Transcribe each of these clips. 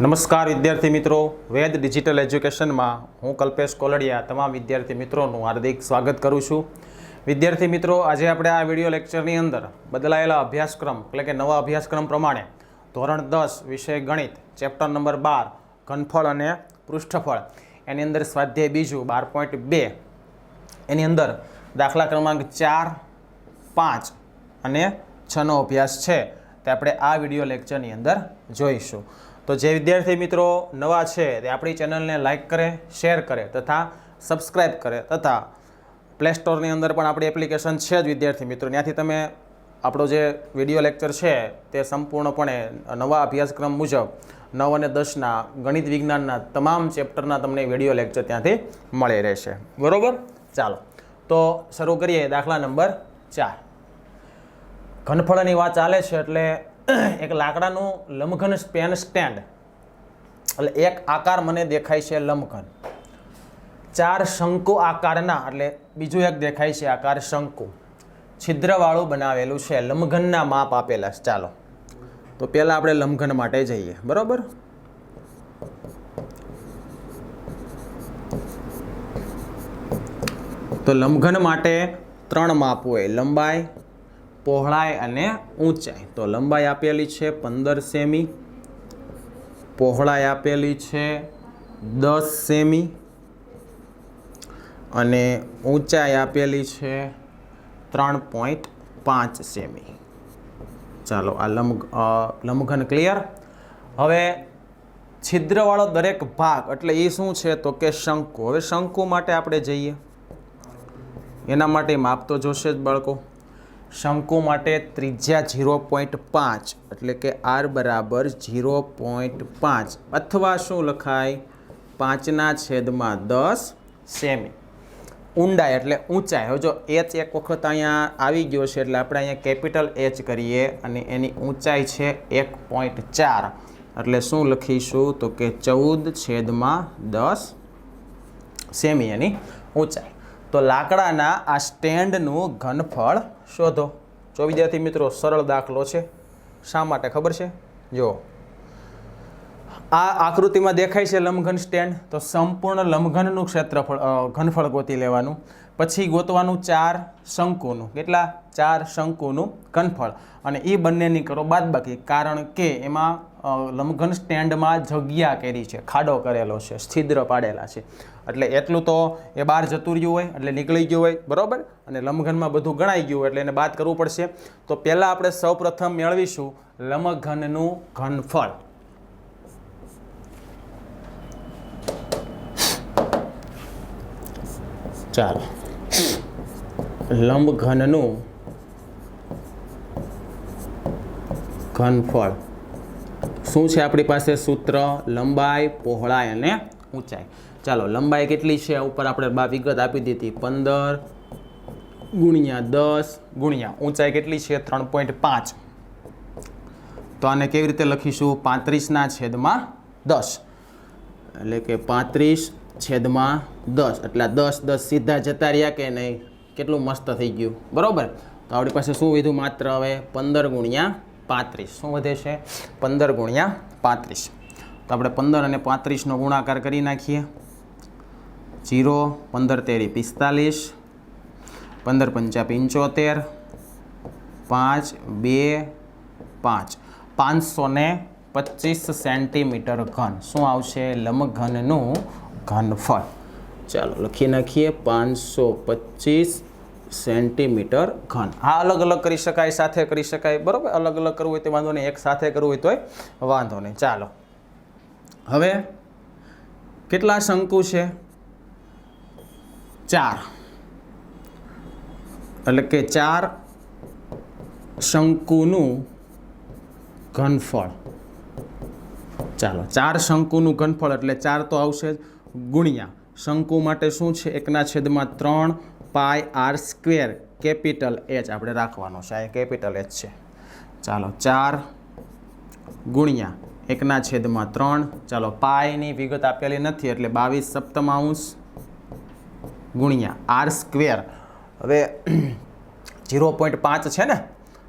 નમસ્કાર વિદ્યાર્થી મિત્રો. વેદ ડિજિટલ એજ્યુકેશનમાં હું કલ્પેશ કોલડિયા તમામ વિદ્યાર્થી મિત્રોનું હાર્દિક સ્વાગત કરું છું. વિદ્યાર્થી મિત્રો, આજે આપણે આ વિડિયો લેક્ચરની અંદર બદલાયેલા અભ્યાસક્રમ, એટલે કે નવા અભ્યાસક્રમ પ્રમાણે ધોરણ દસ વિષય ગણિત, ચેપ્ટર નંબર બાર, ઘનફળ અને પૃષ્ઠફળ, એની અંદર સ્વાધ્યાય બીજું, બાર પોઈન્ટ બે, એની અંદર દાખલા ક્રમાંક ચાર, પાંચ અને છનો અભ્યાસ છે. તે આપણે આ વિડિયો લેક્ચરની અંદર જોઈશું. તો જે વિદ્યાર્થી મિત્રો નવા છે, તે આપણી ચેનલને લાઇક કરે, શેર કરે તથા સબસ્ક્રાઈબ કરે તથા પ્લે સ્ટોરની અંદર પણ આપણી એપ્લિકેશન છે જ વિદ્યાર્થી મિત્રો. ત્યાંથી તમે આપણો જે વિડિયો લેક્ચર છે, તે સંપૂર્ણપણે નવા અભ્યાસક્રમ મુજબ નવ અને દસના ગણિત વિજ્ઞાનના તમામ ચેપ્ટરના તમને વીડિયો લેક્ચર ત્યાંથી મળી રહેશે. બરોબર? ચાલો. તો શરૂ કરીએ દાખલા નંબર ચાર. ઘનફળની વાત ચાલે છે એટલે એક લાકડાનું લંબઘન પેન સ્ટેન્ડ. એટલે એક આકાર મને દેખાય છે લંબઘન ચાર શંકુ આકારના, એટલે બીજું એક દેખાય છે આકાર શંકુ. છિદ્રવાળું બનાવેલું છે લંબઘનના માપ આપેલા ચાલો. તો પહેલાં આપણે લંબઘન માટે જઈએ. બરોબર? તો લંબઘન માટે ત્રણ માપ હોય. લંબાઈ પહોળાઈ અને ઊંચાઈ. તો લંબાઈ આપેલી છે પંદર સેમી, પહોળાઈ આપેલી છે દસ સેમી અને ઊંચાઈ આપેલી છે ત્રણ પોઈન્ટ પાંચ સેમી. ચાલો, આ લંબ લંબઘન ક્લિયર હવે છિદ્રવાળો દરેક ભાગ, એટલે એ શું છે? તો કે શંકુ. હવે શંકુ માટે આપણે જઈએ. એના માટે માપ તો જોશે જ બાળકો. શંકુ માટે ત્રિજ્યા ઝીરો પોઈન્ટ પાંચ, એટલે કે આર બરાબર ઝીરો પોઈન્ટ પાંચ. અથવા શું લખાય? પાંચના છેદમાં દસ સેમી. ઊંડાઈ એટલે ઊંચાઈ. હવે જો એચ એક વખત અહીંયા આવી ગયો છે, એટલે આપણે અહીંયા કેપિટલ એચ કરીએ અને એની ઊંચાઈ છે એક પોઈન્ટ ચાર. એટલે શું લખીશું? તો કે ચૌદ છેદમાં દસ સેમી એની ઊંચાઈ. તો લાકડાના આ સ્ટેન્ડનું ઘનફળ શોધો. જો વિદ્યાર્થી મિત્રો સરળ દાખલો છે, શા માટે ખબર છે? જો, આ આકૃતિમાં દેખાય છે લંબઘન સ્ટેન્ડ, તો સંપૂર્ણ લંબઘનનું ક્ષેત્રફળ ઘનફળ ગોતી લેવાનું. પછી ગોતવાનું ચાર શંકુનું. કેટલા? ચાર શંકુનું ઘનફળ. અને એ બંનેની કરો બાદબાકી, કારણ કે એમાં લંબઘન સ્ટેન્ડમાં જગ્યા કરી છે, ખાડો કરેલો છે, છિદ્ર પાડેલા છે. એટલે એટલું તો એ બહાર જતું રહ્યું હોય, એટલે નીકળી ગયું હોય, બરાબર? અને લંબઘનમાં બધું ગણાઈ ગયું એટલે એને બાદ કરવું પડશે. તો પહેલાં આપણે સૌપ્રથમ મેળવીશું લંબઘનનું ઘનફળ. ચાલો. લંબઘનનું ઘનફળ. શું છે આપણી પાસે? સૂત્ર, લંબાઈ, પહોળાઈ અને ઊંચાઈ. ચાલો, લંબાઈ કેટલી છે? ઉપર આપણે બા વિગત આપી દીધી. પંદર ગુણ્યા દસ. ગુણ્યા. ઊંચાઈ કેટલી છે? ત્રણ પોઈન્ટ પાંચ. તો આને કેવી રીતે લખીશું? પાંત્રીસના છેદમાં દસ. એટલે કે પાંત્રીસ છેદમાં દસ. એટલે દસ દસ સીધા જતા રહ્યા કે નહીં? કેટલું મસ્ત થઈ ગયું. બરાબર? તો આપણી પાસે શું વધ્યું માત્ર હવે? પંદર ગુણ્યા પાંત્રીસ. શું વધે છે? પંદર ગુણ્યા પાંત્રીસ. તો આપણે પંદર અને પાંત્રીસનો ગુણાકાર કરી નાખીએ. જીરો, પંદર તેરી પિસ્તાલીસ, પંદર પંચા પંચોતેર, પાંચ, બે, પાંચ. પાંચસો ને પચીસ સેન્ટીમીટર ઘન. શું આવશે? લંબઘનનું ઘનફળ. ચાલો, લખી નાખીએ. પાંચસો પચીસ સેન્ટીમીટર ઘન. હા, અલગ અલગ કરી શકાય, સાથે કરી શકાય. બરાબર? અલગ અલગ કરવું હોય તો વાંધો નહીં. એક સાથે કરવું હોય તોય વાંધો નહીં. ચાલો. હવે કેટલા શંકુ છે? ચાર. એટલે કે ચાર શંકુનું ઘનફળ. ચાલો, ચાર શંકુનું ઘનફળ એટલે ચાર તો આવશે ગુણ્યા. શંકુ માટે શું છે? એકના છેદમાં ત્રણ pi R square capital H. આપણે રાખવાનો છે. આ કેપિટલ એચ છે. ચાલો, ચાર ગુણ્યા. એકના છેદમાં ત્રણ. ચાલો પાયની વિગત આપેલી નથી, એટલે બાવીસ સપ્તમાંશ ગુણ્યા આર સ્ક્વેર. હવે ઝીરો પોઈન્ટ પાંચ છે ને,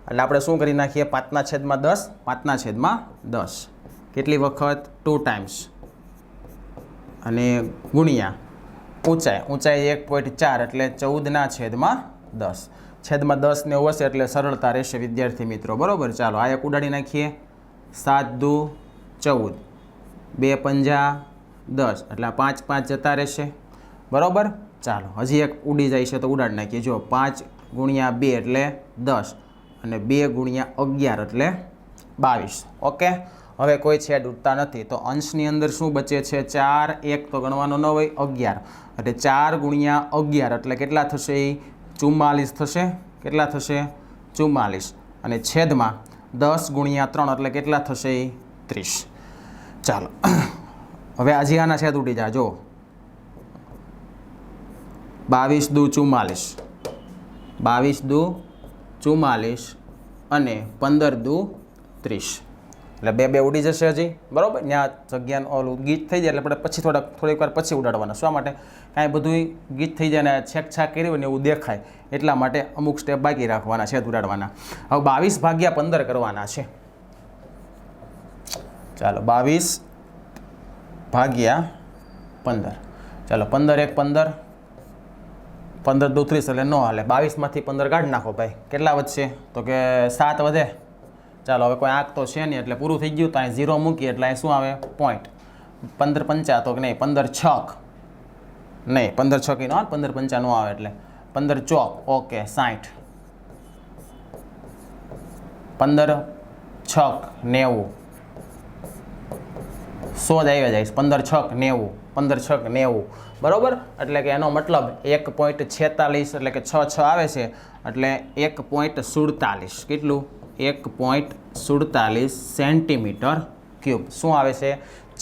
એટલે આપણે શું કરી નાખીએ? પાંચના છેદમાં દસ, પાંચના છેદમાં દસ. કેટલી વખત? ટુ ટાઈમ્સ અને ગુણ્યા ઊંચાઈ ઊંચાઈ એક પોઈન્ટ ચાર, એટલે ચૌદના છેદમાં દસ. છેદમાં દસ ને એવું હશે એટલે સરળતા રહેશે વિદ્યાર્થી મિત્રો. બરાબર? ચાલો, આ એક ઉડાડી નાખીએ. સાત દુ ચૌદ. બે પંજા દસ. એટલે પાંચ પાંચ જતા રહેશે. બરાબર? ચાલો, હજી એક ઉડી જાય છે તો ઉડાડી નાખીએ. જો, પાંચ ગુણ્યા બે એટલે દસ અને બે ગુણ્યા અગિયાર એટલે બાવીસ. ઓકે? હવે કોઈ છેદ ઉડતા નથી. તો અંશની અંદર શું બચે છે? ચાર, એક તો ગણવાનો ન હોય, અગિયાર. એટલે ચાર ગુણ્યા અગિયાર એટલે કેટલા થશે? એ ચુમ્માલીસ થશે. કેટલા થશે? ચુમ્માલીસ. અને છેદમાં દસ ગુણ્યા ત્રણ એટલે કેટલા થશે? એ ત્રીસ. ચાલો. હવે આજે આના છેદ ઉડી જાય. જો બાવીસ દુ ચુમ્માલીસ બાવીસ દુ ચુમ્માલીસ અને પંદર દુ ત્રીસ. એટલે બે બે ઉડી જશે હજી. બરાબર? ત્યાં જગ્યાનું ઓલું ગીત થઈ જાય એટલે આપણે પછી થોડાક થોડીક વાર પછી ઉડાડવાના. શા માટે? કાંઈ બધું ગીત થઈ જાય ને છેકછાક કર્યું ને એવું દેખાય. એટલા માટે અમુક સ્ટેપ બાકી રાખવાના છે ઉડાડવાના. હવે બાવીસ ભાગ્યા પંદર કરવાના છે. ચાલો, બાવીસ ભાગ્યા પંદર. ચાલો, પંદર એક પંદર. પંદર દોત્રીસ એટલે ન હાલે. બાવીસમાંથી પંદર કાઢ નાખો ભાઈ. કેટલા વધશે? તો કે સાત વધે. ચાલો, હવે કોઈ આંક તો છે નહીં એટલે પૂરું થઈ ગયું તો અહીં ઝીરો મૂકીએ એટલે અહીં શું આવે? પોઈન્ટ પંદર પંચા તો કે નહીં? પંદર છક. નહીં, પંદર છકી નો પંદર પંચા નો આવે એટલે. પંદર ચોક. ઓકે સાઠ પંદર છક નેવું. સો જ આવી જાય. પંદર છક નેવું. પંદર છક નેવું. બરાબર? એટલે કે એનો મતલબ એક પોઈન્ટ છેતાલીસ એટલે કે છ છ આવે છે, એટલે એક પોઈન્ટ સુડતાલીસ. કેટલું? એક પોઈન્ટ સુડતાલીસ સેન્ટીમીટર ક્યુબ. શું આવે છે?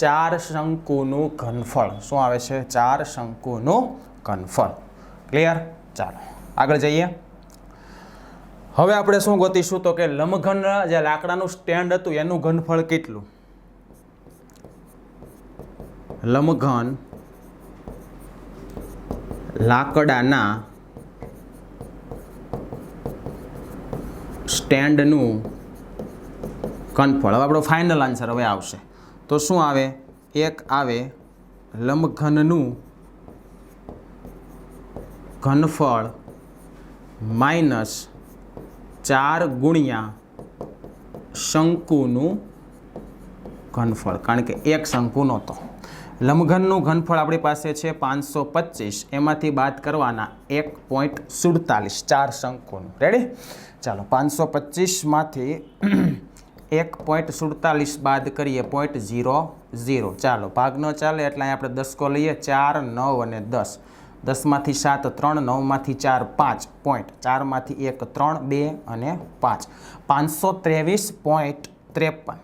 ચાર શંકુનું ઘનફળ. શું આવે છે? ચાર શંકુનું ઘનફળ. ક્લિયર ચાલો, આગળ જઈએ. હવે આપણે શું ગોતીશું? તો કે લંબઘન જે લાકડાનું સ્ટેન્ડ હતું, એનું ઘનફળ કેટલું? લંબઘન લાકડાના સ્ટેન્ડનું ઘનફળ હવે આપણો ફાઇનલ આન્સર હવે આવશે. તો શું આવે? એક આવે લંબઘનનું ઘનફળ માઇનસ ચાર ગુણ્યા શંકુનું ઘનફળ. કારણ કે એક શંકુ નહોતો. લંબઘનનું ઘનફળ આપણી પાસે છે પાંચસો પચીસ. એમાંથી બાદ કરવાના એક પોઈન્ટ સુડતાલીસ. ચાર શંકુનું. રેડી ચાલો, પાંચસો પચીસમાંથી એક પોઈન્ટ સુડતાલીસ બાદ કરીએ પોઈન્ટ ઝીરો ઝીરો ચાલો ભાગ ન ચાલે એટલે અહીં આપણે દસકો લઈએ. ચાર, નવ અને દસ. દસમાંથી સાત, ત્રણ, નવમાંથી ચાર, પાંચ. પોઈન્ટ ચારમાંથી એક, ત્રણ, બે અને પાંચ. પાંચસો ત્રેવીસ પોઈન્ટ ત્રેપન.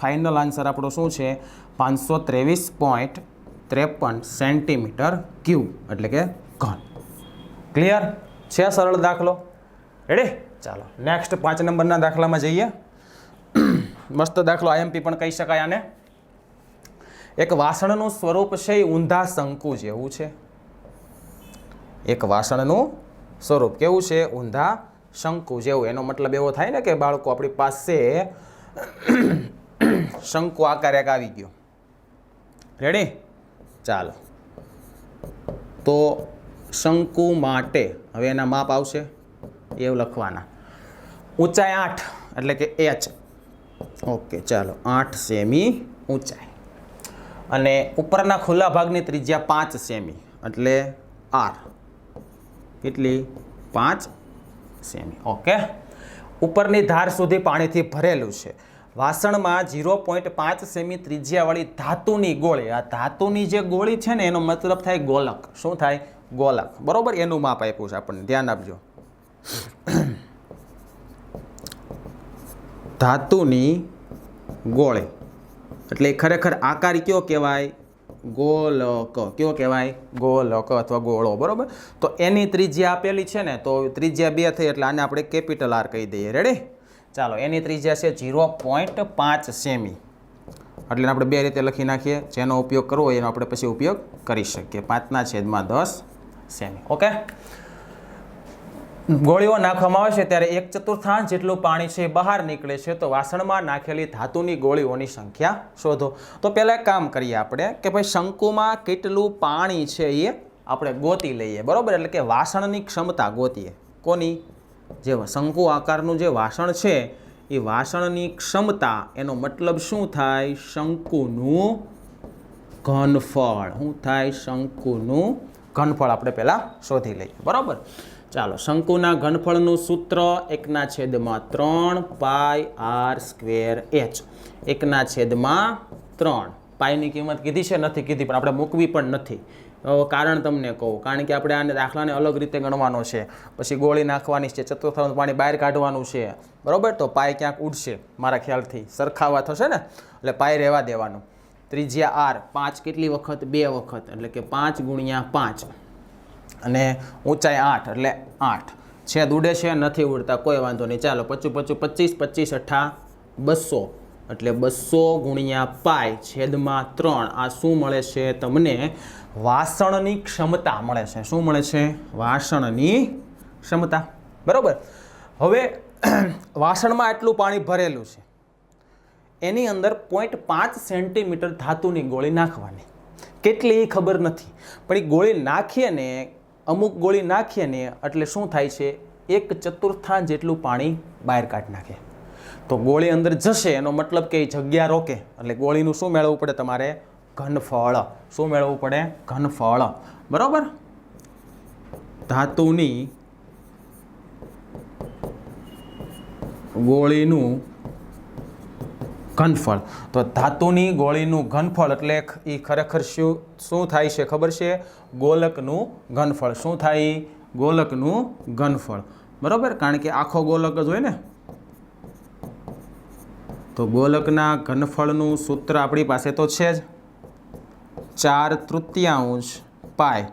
ફાઇનલ આન્સર આપણો શું છે? પાંચસો ત્રેવીસ પોઈન્ટ ત્રેપન સેન્ટીમીટર ક્યુબ એટલે કે ઘન. ક્લિયર છે સરળ દાખલો? રેડી ચાલો નેક્સ્ટ પાંચ નંબરના દાખલામાં જઈએ. મસ્ત દાખલો આઈએમપી પણ કહી શકાય આને. એક વાસણનું સ્વરૂપ છે એ ઊંધા શંકુ જેવું છે. એક વાસણનું સ્વરૂપ કેવું છે? ઊંધા શંકુ જેવું. એનો મતલબ એવો થાય ને કે બાળકો આપણી પાસે શંકુ આકાર એક આવી ગયો. રેડી ચાલો. તો શંકુ માટે હવે એના માપ આવશે? એવું લખવાના. ઊંચાઈ આઠ, એટલે કે એચ. ઓકે ચાલો. આઠ સેમી ઊંચાઈ. અને ઉપરના ખુલ્લા ભાગની ત્રિજ્યા પાંચ સેમી, એટલે આર. કેટલી? પાંચ સેમી. ઓકે ઉપરની ધાર સુધી પાણીથી ભરેલું છે. વાસણમાં ઝીરો પોઈન્ટ પાંચ સેમી ત્રિજ્યાવાળી ધાતુની ગોળી. આ ધાતુની જે ગોળી છે ને, એનો મતલબ થાય ગોલક. શું થાય? ગોલક. બરાબર? એનું માપ આપ્યું છે આપણને. ધ્યાન આપજો. ધાતુની ગોળી. એટલે ખરેખર આકાર કયો કહેવાય? ગોલક. કયો કહેવાય? ગોલક અથવા ગોળો. બરાબર? તો એની ત્રિજ્યા આપેલી છે ને, તો ત્રિજ્યા બે થઈ એટલે આને આપણે કેપિટલ આર કહી દઈએ. રેડી ચાલો, એની ત્રિજ્યા છે ઝીરો પોઈન્ટ પાંચ સેમી. એટલે આપણે બે રીતે લખી નાખીએ. જેનો ઉપયોગ કરવો એનો આપણે પછી ઉપયોગ કરી શકીએ. પાંચના છેદમાં દસ સેમી. ઓકે? ગોળીઓ નાખવામાં આવે છે ત્યારે એક ચતુર્થાંશ જેટલું પાણી છે બહાર નીકળે છે. તો વાસણમાં નાખેલી ધાતુની ગોળીઓની સંખ્યા શોધો. તો પહેલાં કામ કરીએ આપણે કે ભાઈ શંકુમાં કેટલું પાણી છે એ આપણે ગોતી લઈએ. બરાબર? એટલે કે વાસણની ક્ષમતા ગોતીએ. કોની? જે શંકુ આકારનું જે વાસણ છે, એ વાસણની ક્ષમતા, એનો મતલબ શું થાય? શંકુનું ઘનફળ. શું થાય? શંકુનું ઘનફળ આપણે પહેલાં શોધી લઈએ. બરાબર? ચાલો, શંકુના ઘનફળનું સૂત્ર એકના છેદમાં ત્રણ પાય આર સ્ક્વેર એચ. એકના છેદમાં ત્રણ. પાયની કિંમત કીધી છે? નથી કીધી, પણ આપણે મૂકવી પણ નથી. કારણ તમને કહું, કારણ કે આપણે આને દાખલાને અલગ રીતે ગણવાનો છે. પછી ગોળી નાખવાની છે ચતુર્થાંશ પાણી બહાર કાઢવાનું છે. બરાબર? તો પાય ક્યાંક ઉડશે, મારા ખ્યાલથી. સરખાવા થશે ને? એટલે પાય રહેવા દેવાનું. ત્રિજ્યા આર, પાંચ કેટલી વખત? બે વખત. એટલે કે પાંચ ગુણ્યા પાંચ. અને ઊંચાઈ આઠ, એટલે આઠ. છેદ ઉડે છે, નથી ઉડતા, કોઈ વાંધો નહીં. ચાલો પચું પચું પચીસ પચીસ અઠ્ઠા બસો. એટલે બસો ગુણ્યા પાય છેદમાં ત્રણ. આ શું મળે છે તમને? વાસણની ક્ષમતા મળે છે. શું મળે છે? વાસણની ક્ષમતા. બરાબર? હવે વાસણમાં આટલું પાણી ભરેલું છે. એની અંદર પોઈન્ટ પાંચ સેન્ટીમીટર ધાતુની ગોળી નાખવાની. કેટલી એ ખબર નથી. પણ એ ગોળી નાખીએ ને, અમુક ગોળી નાખીએ ને, એટલે શું થાય છે? એક ચતુર્થાંશ જેટલું પાણી બહાર કાઢી નાખે. તો ગોળી અંદર જશે, એનો મતલબ કે એ જગ્યા રોકે. એટલે ગોળીનું શું મેળવવું પડે તમારે? ઘનફળ. શું મેળવવું પડે? ઘનફળ. બરાબર? ધાતુની ગોળીનું ઘનફળ. તો ધાતુની ગોળીનું ઘનફળ એટલે એ ખરેખર શું શું થાય છે ખબર છે? ગોલકનું ઘનફળ. શું થાય? ગોલકનું ઘનફળ. બરાબર? કારણ કે આખો ગોલક જ હોય ને? તો ગોલકના ઘનફળનું સૂત્ર આપણી પાસે તો છે જ. ચાર તૃતીયાંશ પાય.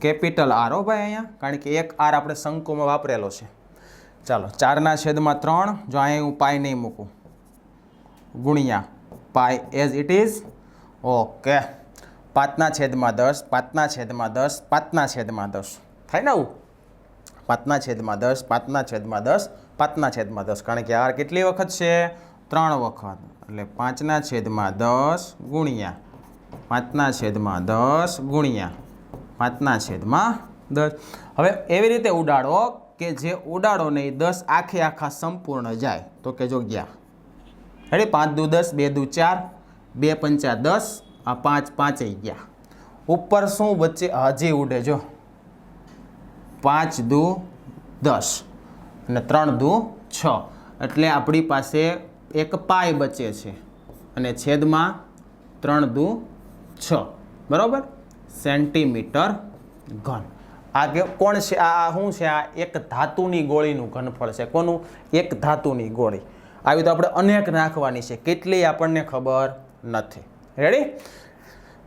કેપિટલ આર હો ભાઈ અહીંયા? કારણ કે એક આર આપણે શંકુમાં વાપરેલો છે. ચાલો, ચારના છેદમાં ત્રણ. જો અહીંયા હું પાય નહીં મૂકું. ગુણ્યા pi as it is okay. પાંચના છેદમાં દસ, પાંચના છેદમાં દસ, પાંચના છેદમાં દસ. થાય ને આવું? પાંચના છેદમાં દસ, પાંચના છેદમાં દસ, પાંચના છેદમાં દસ. કારણ કે આર કેટલી વખત છે? ત્રણ વખત. એટલે પાંચના છેદમાં દસ ગુણ્યા પાંચના છેદમાં દસ ગુણ્યા પાંચના છેદમાં દસ. હવે એવી રીતે ઉડાડો કે જે ઉડાડો ને એ દસ આખે આખા સંપૂર્ણ જાય. તો કે જો ગયા. રેડી પાંચ દુ દસ, બે દુ ચાર, બે પંચા દસ, આ પાંચ પાંચેય ગયા. ઉપર શું વચ્ચે? હજી ઉડે જો. પાંચ દુ દસ અને ત્રણ દુ છ. એટલે આપણી પાસે એક પાય બચે છે. અને છેદમાં ત્રણ દુ છ. બરાબર? સેન્ટીમીટર ઘન. આ કોણ છે? આ શું છે? આ એક ધાતુની ગોળીનું ઘનફળ છે. કોનું? એક ધાતુની ગોળી. આવી તો આપણે અનેક નાખવાની છે. કેટલી આપણને ખબર નથી. રેડી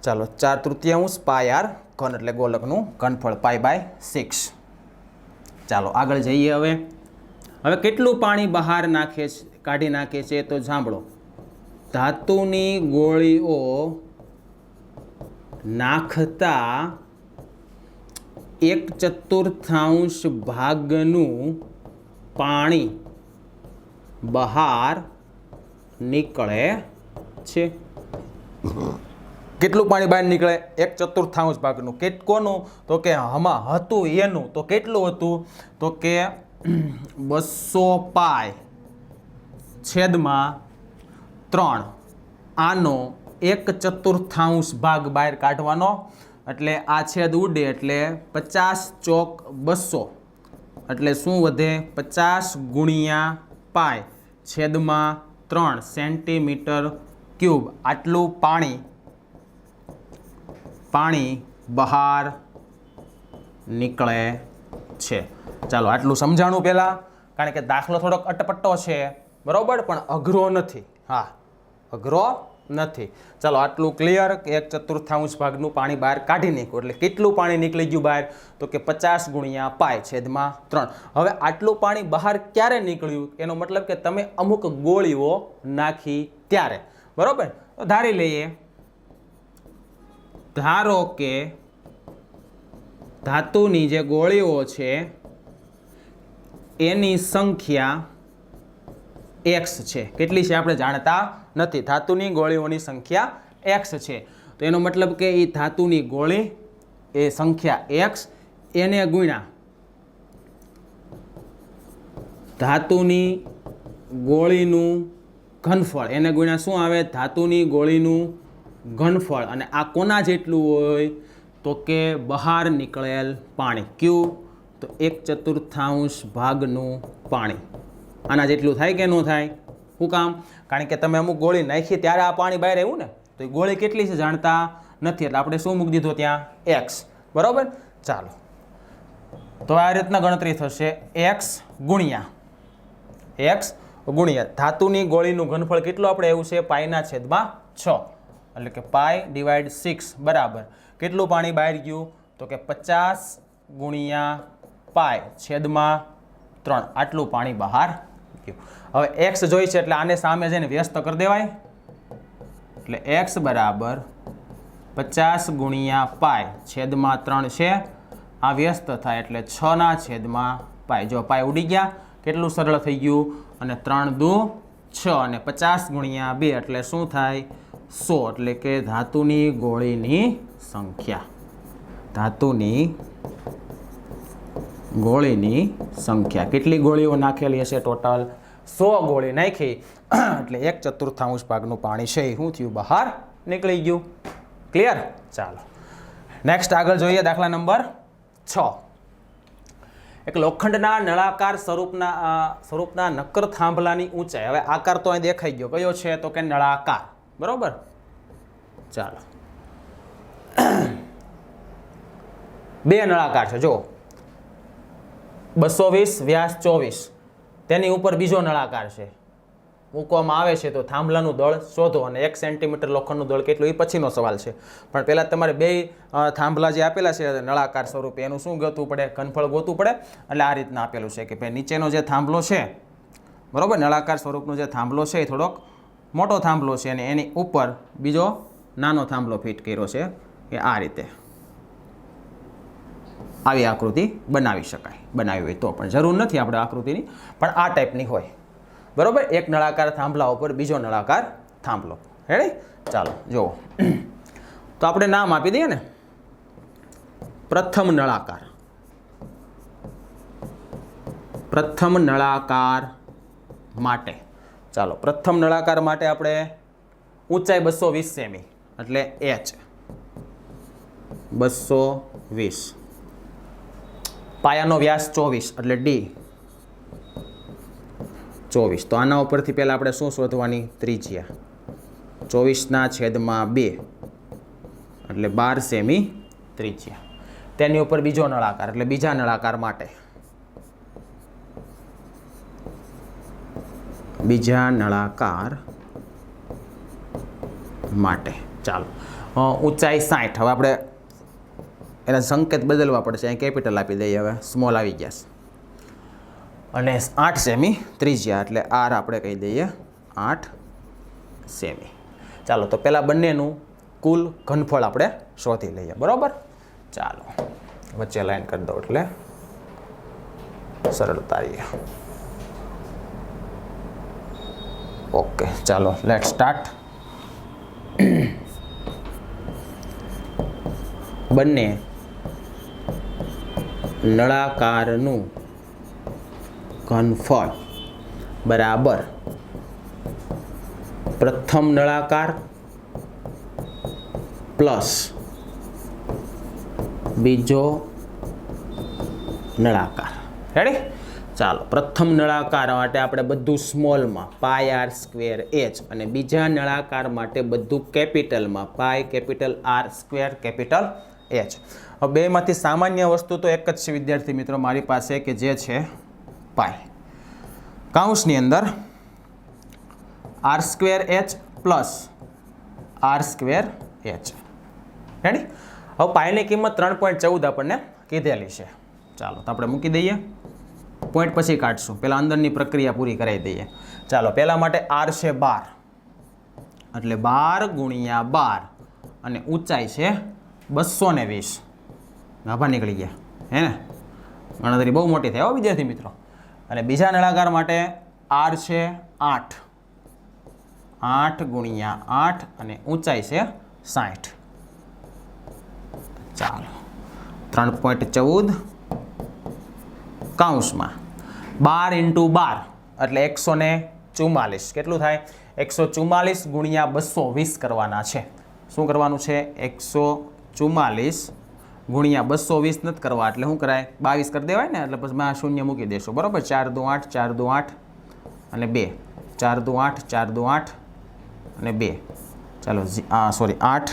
ચાલો, ચાર તૃતીયાંશ પાયાર ઘન એટલે ગોલકનું ઘનફળ પાય બાય સિક્સ ચાલો, આગળ જઈએ હવે. હવે કેટલું પાણી બહાર નાખે કાઢી નાખે છે તો સાંભળો ધાતુની ગોળીઓ નાખતા એક ચતુર્થાંશ ભાગનું પાણી બહાર નીકળે છે. કેટલું પાણી બહાર નીકળે? એક ચતુર્થાંશ ભાગનું. કેટ કોનું તો કે હમાં હતું એનું. તો કેટલું હતું? તો કે બસો પાય છેદમાં ત્રણ. આનો એક ચતુર્થાંશ ભાગ બહાર કાઢવાનો. એટલે આ છેદ ઉડે એટલે પચાસ ચોક બસો. એટલે શું વધે? પચાસ ગુણ્યા પાય છેદમાં ત્રણ સેન્ટીમીટર ક્યુબ. આટલું પાણી પાણી બહાર નીકળે છે. ચાલો, આટલું સમજાણું પહેલાં, કારણ કે દાખલો થોડોક અટપટ્ટો છે. બરાબર? પણ અઘરો નથી. હા, અઘરો નથી. ચાલો, આટલું ક્લિયર કે એક ચતુર્થાંશ ભાગનું પાણી બહાર કાઢી નાખ્યું એટલે કેટલું પાણી નીકળી ગયું બહાર? તો કે પચાસ ગુણ્યા પાય છેદમાં ત્રણ. હવે આટલું પાણી બહાર ક્યારે નીકળ્યું? એનો મતલબ કે તમે અમુક ગોળીઓ નાખી ત્યારે. બરાબર? તો ધારી લઈએ. ધારો કે ધાતુની જે ગોળીઓ છે, એની સંખ્યા એક્સ છે. કેટલી છે? આપણે જાણતા નથી. ધાતુની ગોળીઓની સંખ્યા એક્સ છે. તો એનો મતલબ કે એ ધાતુની ગોળી એ સંખ્યા એક્સ એને ગુણ્યા ધાતુની ગોળીનું ઘનફળ. એને ગુણ્યા શું આવે? ધાતુની ગોળીનું ઘનફળ. અને આ કોના જેટલું હોય? તો કે બહાર નીકળેલ પાણી. કયું તો એક ચતુર્થાંશ ભાગનું પાણી. આના જેટલું થાય કે ન થાય? શું કામ? કારણ કે તમે અમુક ગોળી નાખી ત્યારે આ પાણી બહાર આવ્યું ને, તો એ ગોળી કેટલી છે જાણતા નથી. એટલે આપણે શું મૂકી દીધું ત્યાં? એક્સ બરાબર? ચાલો. તો આ રીતના ગણતરી થશે. એક્સ ગુણ્યા. એક્સ ગુણ્યા. ધાતુની ગોળીનું ઘનફળ કેટલું આપણે એવું છે? પાયના છેદમાં છ. એટલે કે પાય ડિવાઈડ સિક્સ. બરાબર. કેટલું પાણી બહાર ગયું? તો કે પચાસ ગુણ્યા પાય છેદમાં ત્રણ. આટલું પાણી બહાર ગયું હવે એક્સ જોઈ છે એટલે આને સામે જઈને વ્યસ્ત કરી દેવાય. એટલે એક્સ બરાબર પચાસ ગુણ્યા પાય છેદમાં ત્રણ છે. આ વ્યસ્ત થાય એટલે છના છેદમાં પાય. જો પાય ઉડી ગયા, કેટલું સરળ થઈ ગયું? અને ત્રણ દુ છ અને પચાસ ગુણ્યા બે એટલે શું થાય? સો એટલે કે ધાતુની ગોળીની સંખ્યા. ધાતુની ગોળીની સંખ્યા. કેટલી ગોળીઓ નાખેલી હશે ટોટલ સો ગોળી નાખી. એટલે એક ચતુર્થાંશ ભાગનું પાણી છે એ શું થયું? બહાર નીકળી ગયું. ક્લિયર ચાલો. નેક્સ્ટ આગળ જોઈએ દાખલા નંબર છ. એક લોખંડના નળાકાર સ્વરૂપના સ્વરૂપના નક્કર થાંભલાની ઊંચાઈ. હવે આકાર તો અહીં દેખાઈ ગયો. કયો છે? તો કે નળાકાર. બરોબર? ચાલો. બે નળાકાર છે. જો બસો વીસ વ્યાસ ચોવીસ. તેની ઉપર બીજો નળાકાર છે. મૂકવામાં આવે છે તો થાંભલાનું દળ શોધો અને એક સેન્ટીમીટર લોખંડનું દળ કેટલું એ પછીનો સવાલ છે. પણ પહેલાં તમારે બે થાંભલા જે આપેલા છે, નળાકાર સ્વરૂપે એનું શું ગોતવું પડે? કનફળ ગોતવું પડે? એટલે આ રીતના આપેલું છે કે ભાઈ નીચેનો જે થાંભલો છે, બરાબર? નળાકાર સ્વરૂપનો જે થાંભલો છે એ થોડોક મોટો થાંભલો છે અને એની ઉપર બીજો નાનો થાંભલો ફિટ કર્યો છે કે આ રીતે. આવી આકૃતિ બનાવી શકાય. બનાવી હોય તો પણ જરૂર નથી આપણે આકૃતિની, પણ આ ટાઈપની હોય. બરાબર? એક નળાકાર થાંભલા ઉપર બીજો નળાકાર થાંભલો. હેડે ચાલો, જુઓ. તો આપણે નામ આપી દઈએ ને. પ્રથમ નળાકાર. પ્રથમ નળાકાર માટે. ચાલો, પ્રથમ નળાકાર માટે આપણે ઊંચાઈ બસો વીસ સેમી, એટલે એચ બસો વીસ. પાયાનો વ્યાસ ચોવીસ એટલે ડી. ચોવીસ. તો આના ઉપરથી પહેલાં આપણે શું શોધવાની? ત્રિજ્યા. ચોવીસના છેદમાં બે. એટલે બાર સેમી ત્રિજ્યા. તેની ઉપર બીજો નળાકાર એટલે બીજા નળાકાર માટે. બીજા નળાકાર માટે. ચાલો. ઊંચાઈ સાઠ. હવે આપણે એના સંકેત બદલવા પડશે. અહીં કેપિટલ આપી દઈએ હવે. સ્મોલ આવી ગયા છે. અને આઠ સેમી ત્રિજ્યા, એટલે આર આપણે કહી દઈએ. આઠ સેમી ચાલો, તો પહેલાં બંનેનું કુલ ઘનફળ આપણે શોધી લઈએ. બરાબર? ચાલો. વચ્ચે લાઈન કરી દો એટલે સરળતા રહીએ ઓકે ચાલો લેટ સ્ટાર્ટ બંને નળાકારનું ઘનફળ. બરાબર. પ્રથમ નળાકાર પ્લસ બીજો નળાકાર. રેડી ચાલો, પ્રથમ નળાકાર માટે આપણે બધું સ્મોલમાં પાય આર સ્ક્વેર એચ અને બીજા નળાકાર માટે બધું કેપિટલમાં pi capital R square capital H હવે બેમાંથી સામાન્ય વસ્તુ તો એક જ છે, વિદ્યાર્થી મિત્રો, મારી પાસે કે જે છે, પાય. કાઉન્સની અંદર R square H plus R square H. Ready હવે પાયની કિંમત ત્રણ પોઈન્ટ ચૌદ આપણને કીધેલી છે. ચાલો, તો આપણે મૂકી દઈએ. પોઈન્ટ પછી કાઢશું. પહેલાં અંદરની પ્રક્રિયા પૂરી કરાવી દઈએ. ચાલો પહેલાં માટે આર છે બાર. એટલે બાર ગુણ્યા બાર. અને ઊંચાઈ છે બસો ને વીસ. નાભા નીકળી ગયા, હે ને? ગણતરી બહુ મોટી થાય હો, વિદ્યાર્થી મિત્રો. અને બીજા નળાકાર માટે આર છે આઠ. આઠ ગુણ્યા આઠ અને ઊંચાઈ છે સાઠ. ચાલો, ત્રણ પોઈન્ટ ચૌદ કાઉન્સમાં બાર ઇન્ટુ બાર, એટલે એકસો ને ચુમ્માલીસ કેટલું થાય? એકસો ચુમ્માલીસ ગુણ્યા બસો વીસ કરવાના છે. શું કરવાનું છે? એકસો ચુમ્માલીસ ગુણ્યા બસો વીસ નથી કરવા, એટલે શું કરાય? બાવીસ કરી દેવાય ને, એટલે પછી માં શૂન્ય મૂકી દેશો. બરાબર? ચાર દો આઠ, ચાર દો આઠ અને બે. ચાર દો આઠ, ચાર દો આઠ અને બે. ચાલો આ, સોરી, આઠ.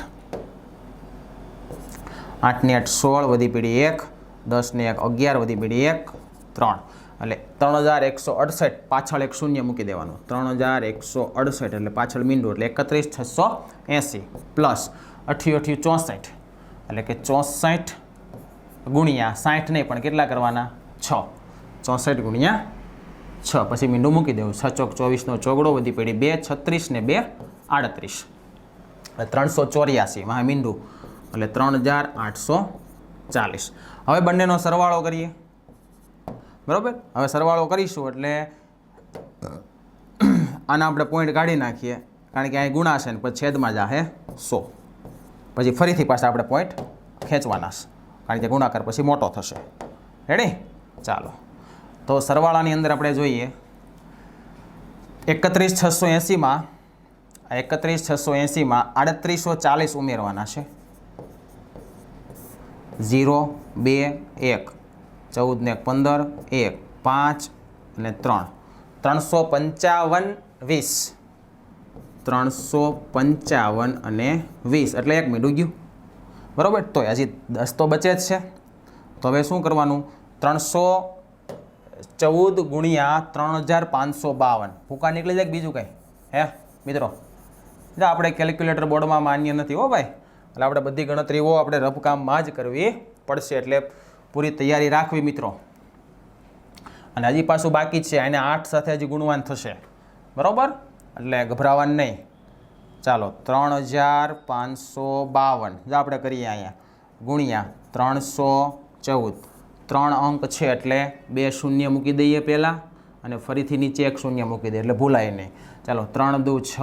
આઠની આઠ સોળ વધી પીડી એક, દસની એક અગિયાર વધી પીડી એક, ત્રણ. એટલે ત્રણ હજાર એકસો અડસઠ, પાછળ એક શૂન્ય મૂકી દેવાનું. ત્રણ હજાર એકસો અડસઠ, એટલે પાછળ મીંડું, એટલે એકત્રીસ છસો એંસી, પ્લસ અઠ્યું અઠ્યું ચોસઠ. એટલે કે ચોસઠ ગુણ્યા સાઠ નહીં, પણ કેટલા કરવાના? છ. ચોસઠ ગુણ્યા છ. પછી મીંડું મૂકી દેવું. છ ચોક ચોવીસનો ચોગડો વધી પડી બે, છત્રીસ ને બે, આડત્રીસ. એટલે ત્રણસો ચોર્યાસી. માં મીંડું. એટલે ત્રણ હજાર આઠસો ચાલીસ. હવે બંનેનો સરવાળો કરીએ. બરાબર? હવે સરવાળો કરીશું, એટલે આના આપણે પોઈન્ટ કાઢી નાખીએ. કારણ કે અહીં ગુણા છે ને પછી છેદમાં જાહે સો. પછી ફરીથી પાછા આપણે પોઈન્ટ ખેંચવાના છે. કારણ કે ગુણાકાર પછી મોટો થશે. રેડી ચાલો. તો સરવાળાની અંદર આપણે જોઈએ. એકત્રીસ છસો એંસીમાં એકત્રીસ છસો એંસીમાં આડત્રીસો ચાલીસ ઉમેરવાના છે. ઝીરો, બે, એક ચૌદ ને પંદર, એક, પાંચ અને ત્રણ. ત્રણસો પંચાવન વીસ. ત્રણસો પંચાવન અને વીસ. એટલે એક મીંડું ગયું બરાબર? તો હજી દસ તો બચે જ છે. તો હવે શું કરવાનું? ત્રણસો ચૌદ ગુણ્યા ત્રણ હજાર પાંચસો બાવન. ભૂકા નીકળી જાય બીજું કંઈ? હે, મિત્રો? આપણે કેલ્ક્યુલેટર બોર્ડમાં માન્ય નથી હો ભાઈ. એટલે આપણે બધી ગણતરીઓ આપણે રફકામમાં જ કરવી પડશે. એટલે પૂરી તૈયારી રાખવી, મિત્રો. અને હજી પાછું બાકી છે. એને આઠ સાથે હજી ગુણવાન થશે. બરાબર? એટલે ગભરાવાનું નહીં. ચાલો, ત્રણ હજાર પાંચસો બાવન. જો આપણે કરીએ અહીંયા, ગુણ્યા ત્રણસો ચૌદ. ત્રણ અંક છે એટલે બે શૂન્ય મૂકી દઈએ પહેલાં અને ફરીથી નીચે એક શૂન્ય મૂકી દઈએ, એટલે ભૂલાય નહીં. ચાલો, ત્રણ દુ છ,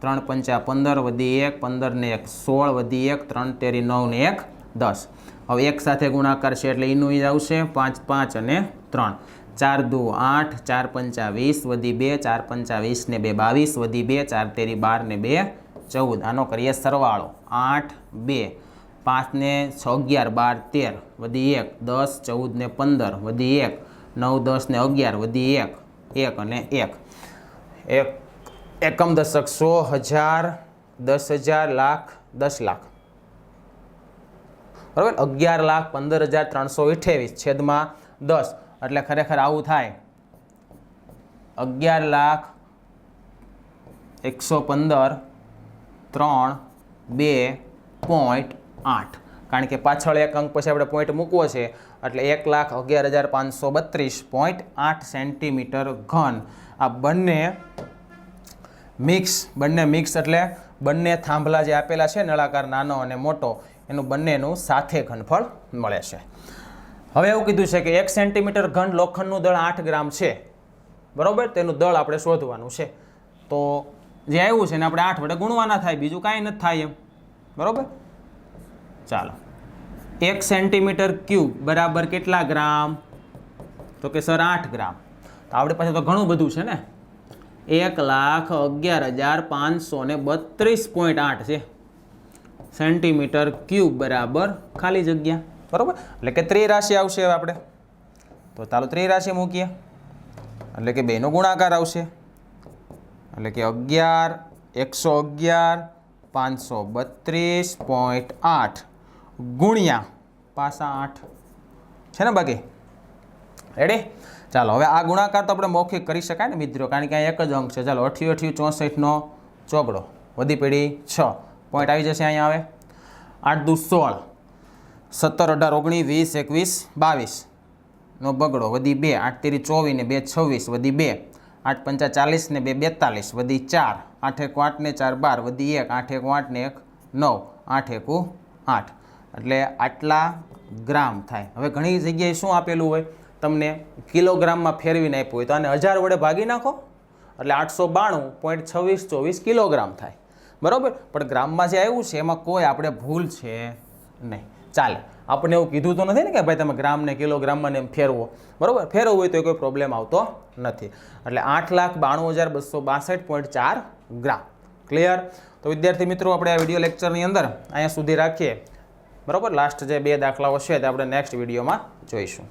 ત્રણ પંચા પંદર વધી એક, પંદર ને એક સોળ વધી એક, ત્રણ તેરી નવ ને એક દસ. હવે એક સાથે ગુણાકાર છે એટલે એનું એ આવશે પાંચ પાંચ અને ત્રણ. ચાર દુ આઠ, ચાર પંચા વીસ વધી બે, ચાર પંચા વીસ ને બે બાવીસ વધી બે, ચાર તેરી બાર ને બે ચૌદ. આનો કરીએ સરવાળો. આઠ, બે. પાંચ ને છ અગિયાર, બાર તેર. વધી એક, દસ, ચૌદ ને પંદર. વધી એક, નવ, દસ ને અગિયાર. વધી એક એક અને એક. એક એકમ દશક સો હજાર, દસ હજાર લાખ, દસ લાખ. બરાબર? અગિયાર લાખ પંદર હજાર ત્રણસો અઠ્યાવીસ છેદમાં દસ. એટલે ખરેખર આવું થાય. અગિયાર લાખ એકસો પંદર ત્રણ બે પોઈન્ટ આઠ. કારણ કે પાછળ એક અંક પછી આપણે પોઈન્ટ મૂકવો છે. એટલે એક લાખ અગિયાર હજાર પાંચસો બત્રીસ પોઈન્ટ આઠ સેન્ટીમીટર ઘન. આ બંને મિક્સ બંને મિક્સ એટલે બંને થાંભલા જે આપેલા છે નળાકાર નાનો અને મોટો, એનું બંનેનું સાથે ઘનફળ મળે છે. હવે એવું કીધું છે કે એક સેન્ટીમીટર ઘન લોખંડનું દળ આઠ ગ્રામ છે. બરાબર? તેનું દળ આપણે શોધવાનું છે. તો જે આવ્યું છે ને આપણે આઠ વડે ગુણવાના થાય, બીજું કાંઈ નથી થાય એમ. બરાબર? ચાલો. એક સેન્ટીમીટર ક્યુબ બરાબર કેટલા ગ્રામ? તો કે સર આઠ ગ્રામ. તો આપણી પાસે તો ઘણું બધું છે ને. એક લાખ અગિયાર હજાર પાંચસો ને બત્રીસ પોઈન્ટ આઠ છે. સેન્ટીમીટર ક્યુબ બરાબર ખાલી જગ્યા. બરાબર? એટલે કે ત્રિરાશિ આવશે હવે આપણે. તો ચાલો ત્રિરાશિ મૂકીએ. એટલે કે બેનો ગુણાકાર આવશે. એટલે કે અગિયાર, એકસો અગિયાર, પાંચસો બત્રીસ પોઈન્ટ આઠ ગુણ્યા પાસા આઠ. છે ને બાકી? રેડી ચાલો, હવે આ ગુણાકાર તો આપણે મૌખિક કરી શકાય ને મિત્રો, કારણ કે અહીં એક જ અંક છે. ચાલો અઠ્યું અઠ્યું ચોસઠનો ચોપડો. વધી પેઢી છ. પોઈન્ટ આવી જશે અહીંયા આવે આઠ દુ સોળ. સત્તર, અઢાર, ઓગણીસ, વીસ, એકવીસ બાવીસનો બગડો. વધી બે, આઠ તેરી ચોવીસ ને બે છવ્વીસ. વધી બે, આઠ પંચા ચાલીસ ને બે બેતાલીસ. વધી ચાર, આઠ એક આઠ ને ચાર બાર. વધી એક, આઠ એક આઠ ને એક નવ, આઠ એકુ આઠ. એટલે આટલા ગ્રામ થાય. હવે ઘણી જગ્યાએ શું આપેલું હોય? તમને કિલોગ્રામમાં ફેરવીને આપ્યું હોય તો આને હજાર વડે ભાગી નાખો. એટલે આઠસો બાણું પોઈન્ટ છવ્વીસ ચોવીસ કિલોગ્રામ થાય. બરાબર? પણ ગ્રામમાં જે આવ્યું છે, એમાં કોઈ આપણે ભૂલ છે નહીં. ચાલે. આપણને એવું કીધું તો નથી ને કે ભાઈ તમે ગ્રામને કિલોગ્રામમાં એમ ફેરવો. બરાબર? ફેરવવું હોય તો કોઈ પ્રોબ્લેમ આવતો નથી. એટલે આઠ લાખ બાણું હજાર બસો બાસઠ પોઈન્ટ ચાર ગ્રામ. ક્લિયર તો વિદ્યાર્થી મિત્રો, આપણે આ વીડિયો લેક્ચરની અંદર અહીંયા સુધી રાખીએ. બરાબર? લાસ્ટ જે બે દાખલાઓ છે તે આપણે નેક્સ્ટ વિડીયોમાં જોઈશું.